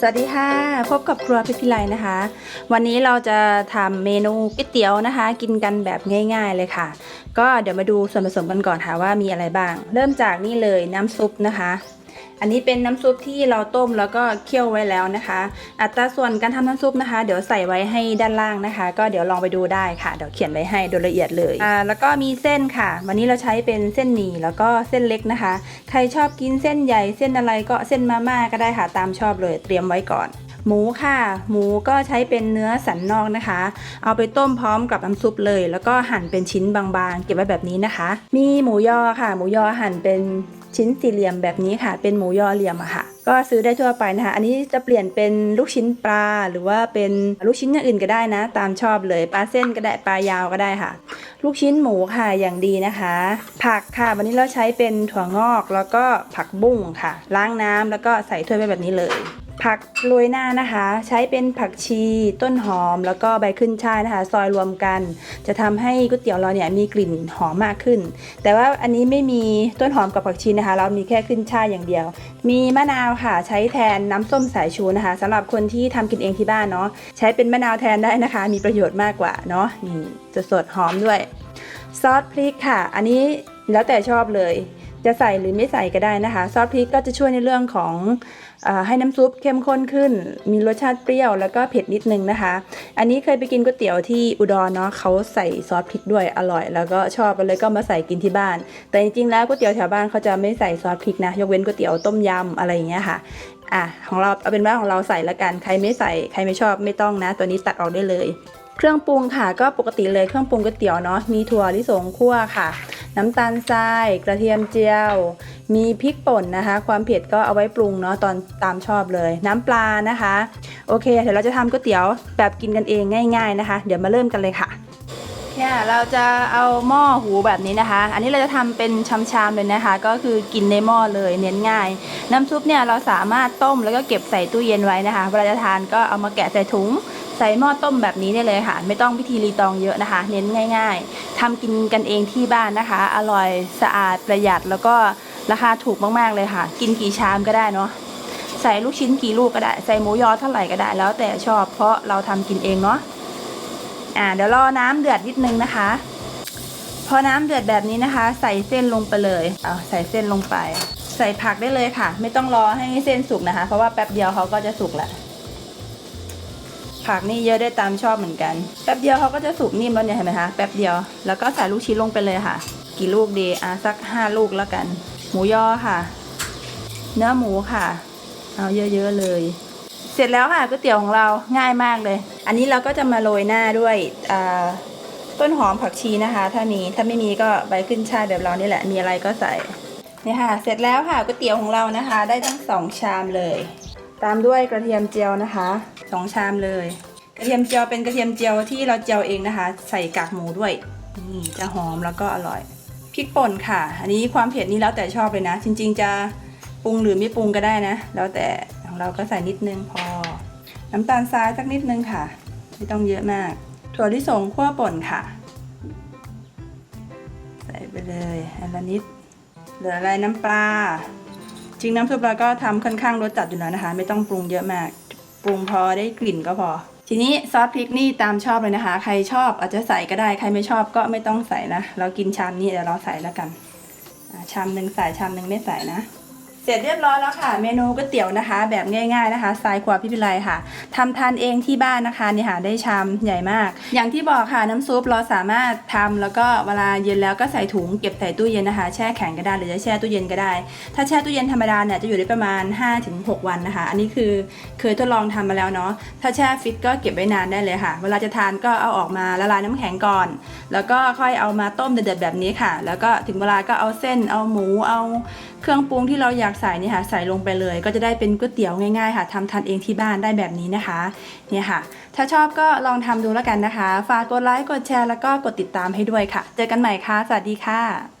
สวัสดีค่ะ พบกับครัวพิพิไลนะคะ วันนี้เราจะทำเมนูก๋วยเตี๋ยวนะคะ กินกันแบบง่าย ๆเลยค่ะ ก็เดี๋ยวมาดูส่วนผสมกันก่อนค่ะว่ามีอะไรบ้าง เริ่มจากนี่เลยน้ำซุปนะคะ อันนี้เป็นน้ำซุปที่เราต้มแล้วก็เคี่ยวไว้แล้วนะคะ อัตราส่วนการทำน้ำซุปนะคะ เดี๋ยวใส่ไว้ให้ด้านล่างนะคะ ก็เดี๋ยวลองไปดูได้ค่ะ เดี๋ยวเขียนไว้ให้โดยละเอียดเลยอ่าแล้วก็มีเส้นค่ะ วันนี้เราใช้เป็นเส้นหมี่แล้วก็เส้นเล็กนะคะ ใครชอบกินเส้นใหญ่เส้นอะไรก็เส้นมาม่าก็ได้ค่ะตามชอบเลยเตรียมไว้ก่อนหมูค่ะ หมูก็ใช้เป็นเนื้อสันนอกนะคะ เอาไปต้มพร้อมกับน้ำซุปเลย แล้วก็หั่นเป็นชิ้นบางๆ เก็บไว้แบบนี้นะคะ มีหมูยอค่ะ หมูยอหั่นเป็น ชิ้นสี่เหลี่ยมแบบนี้ค่ะ เป็นหมูยอเหลี่ยมอะค่ะ ก็ซื้อได้ทั่วไปนะคะ อันนี้จะเปลี่ยนเป็นลูกชิ้นปลา หรือว่าเป็นลูกชิ้นอย่างอื่นก็ได้นะ ตามชอบเลย ปลาเส้นก็ได้ ปลายาวก็ได้ค่ะ ลูกชิ้นหมูค่ะ อย่างดีนะคะ ผักค่ะ วันนี้เราใช้เป็นถั่วงอก แล้วก็ผักบุ้งค่ะ ล้างน้ำแล้วก็ใส่ถ้วยไปแบบนี้เลย ผักโรยหน้านะคะ ใช้เป็นผักชีต้นหอม แล้วก็ใบขึ้นช่ายนะคะ ซอยรวมกัน จะทำให้ก๋วยเตี๋ยวเราเนี่ยมีกลิ่นหอมมากขึ้น แต่ว่าอันนี้ไม่มีต้นหอมกับผักชีนะคะ เรามีแค่ขึ้นช่ายอย่างเดียว มีมะนาวค่ะ ใช้แทนน้ำส้มสายชูนะคะสำหรับคนที่ทำกินเองที่บ้านเนาะใช้เป็นมะนาวแทนได้นะคะ มีประโยชน์มากกว่าเนาะนี่สดหอมด้วย ซอสพริกค่ะ อันนี้แล้วแต่ชอบเลย จะใส่หรือไม่ใส่ก็ได้นะคะ ซอสพริกก็จะช่วยในเรื่องของ ให้น้ำซุปเข้มข้นขึ้น มีรสชาติเปรี้ยวแล้วก็เผ็ดนิดนึงนะคะ อันนี้เคยไปกินก๋วยเตี๋ยวที่อุดรเนาะเขาใส่ซอสพริกด้วยอร่อย แล้วก็ชอบกันเลยก็มาใส่กินที่บ้าน แต่จริงๆแล้วก๋วยเตี๋ยวแถวบ้านเขาจะไม่ใส่ซอสพริกนะ ยกเว้นก๋วยเตี๋ยวต้มยำอะไรอย่างเงี้ยค่ะอะของเราเอาเป็นว่าของเราใส่ละกันใครไม่ใส่ใครไม่ชอบไม่ต้องนะ ตัวนี้ตัดออกได้เลย เครื่องปรุงค่ะ ก็ปกติเลยเครื่องปรุงก๋วยเตี๋ยวเนาะมีถั่วลิสงคั่วค่ะ น้ำตาลทราย กระเทียมเจียว มีพริกป่นนะคะ ความเผ็ดก็เอาไว้ปรุงเนาะตอนตามชอบเลย น้ำปลานะคะ โอเค เดี๋ยวเราจะทำก๋วยเตี๋ยวแบบกินกันเองง่าย ๆนะคะ เดี๋ยวมาเริ่มกันเลยค่ะเนี่ยเราจะเอาหม้อหูแบบนี้นะคะ อันนี้เราจะทำเป็นชามๆเลยนะคะ ก็คือกินในหม้อเลยเน้นง่าย น้ำซุปเนี่ยเราสามารถต้มแล้วก็เก็บใส่ตู้เย็นไว้นะคะ เวลาจะทานก็เอามาแกะใส่ถุง ใส่หม้อต้มแบบนี้ได้เลยค่ะ ไม่ต้องพิธีรีตองเยอะนะคะ เน้นง่าย ๆทำกินกันเองที่บ้านนะคะ อร่อยสะอาดประหยัดแล้วก็ ราคาถูกมากๆเลยค่ะ กินกี่ชามก็ได้เนาะใส่ลูกชิ้นกี่ลูกก็ได้ ใส่หมูยอเท่าไหร่ก็ได้ แล้วแต่ชอบเพราะเราทำกินเองเนาะอ่าเดี๋ยวรอน้ำเดือดนิดนึงนะคะ พอน้ำเดือดแบบนี้นะคะ ใส่เส้นลงไปเลยเอาใส่เส้นลงไป ใส่ผักได้เลยค่ะ ไม่ต้องรอให้เส้นสุกนะคะ เพราะว่าแป๊บเดียวเขาก็จะสุกแหละผักนี่เยอะได้ตามชอบเหมือนกัน แป๊บเดียวเขาก็จะสุกนิ่มแล้วเนี่ยเห็นไหมคะ แป๊บเดียว แล้วก็ใส่ลูกชิ้นลงไปเลยค่ะ กี่ลูกดี อะสักห้าลูกแล้วกัน หมูยอค่ะ เนื้อหมูค่ะ เอาเยอะๆเลย เสร็จแล้วค่ะก๋วยเตี๋ยวของเราง่ายมากเลย อันนี้เราก็จะมาโรยหน้าด้วยต้นหอมผักชีนะคะ ถ้ามีถ้าไม่มีก็ใบขึ้นช่ายแบบเรานี่แหละมีอะไรก็ใส่เนี่ยค่ะ เสร็จแล้วค่ะก๋วยเตี๋ยวของเรานะคะ ได้ทั้งสองชามเลย ตามด้วยกระเทียมเจียวนะคะสองชามเลย กระเทียมเจียวเป็นกระเทียมเจียวที่เราเจียวเองนะคะ ใส่กากหมูด้วยนี่จะหอมแล้วก็อร่อย พริกป่นค่ะ อันนี้ความเผ็ดนี่แล้วแต่ชอบเลยนะ จริง ๆ จะปรุงหรือไม่ปรุงก็ได้นะ แล้วแต่ของเราก็ใส่นิดนึงพอ น้ำตาลทรายสักนิดนึงค่ะ ไม่ต้องเยอะมาก ถั่วลิสงคั่วป่นค่ะ ใส่ไปเลยอันละนิด เหลืออะไรน้ำปลา จริงน้ำซุปเราก็ทำค่อนข้างรสจัดอยู่แล้วนะคะ ไม่ต้องปรุงเยอะมาก ปรุงพอได้กลิ่นก็พอ ทีนี้ซอสพริกนี่ตามชอบเลยนะคะ ใครชอบอาจจะใส่ก็ได้ ใครไม่ชอบก็ไม่ต้องใส่นะ เรากินชามนี้เดี๋ยวเราใส่แล้วกัน ชามหนึ่งใส่ชามหนึ่งไม่ใส่นะ เสร็จเรียบร้อยแล้วค่ะ เมนูก๋วยเตี๋ยวนะคะ แบบง่าย ๆนะคะทรายครัวพิพิไลค่ะทำทานเองที่บ้านนะคะนี่ค่ะได้ชามใหญ่มาก อย่างที่บอกค่ะน้ำซุปเราสามารถทำแล้วก็เวลาเย็นแล้วก็ใส่ถุงเก็บใส่ตู้เย็นนะคะ แช่แข็งก็ได้หรือจะแช่ตู้เย็นก็ได้ ถ้าแช่ตู้เย็นธรรมดาเนี่ยจะอยู่ได้ประมาณ 5-6 วันนะคะ อันนี้คือเคยทดลองทำมาแล้วเนาะถ้าแช่ฟิตก็เก็บไว้นานได้เลยค่ะ เวลาจะทานก็เอาออกมาละลายน้ำแข็งก่อน แล้วก็ค่อยเอามาต้มเดือดๆแบบนี้ค่ะ แล้วก็ถึงเวลาก็เอาเส้นเอาหมูเอา เครื่องปรุงที่เราอยากใส่นี่ค่ะใส่ลงไปเลย ก็จะได้เป็นก๋วยเตี๋ยวง่ายๆค่ะทำทานเองที่บ้านได้แบบนี้นะคะเนี่ยค่ะ ถ้าชอบก็ลองทำดูแล้วกันนะคะ ฝากกดไลค์กดแชร์แล้วก็กดติดตามให้ด้วยค่ะ เจอกันใหม่ค่ะ สวัสดีค่ะ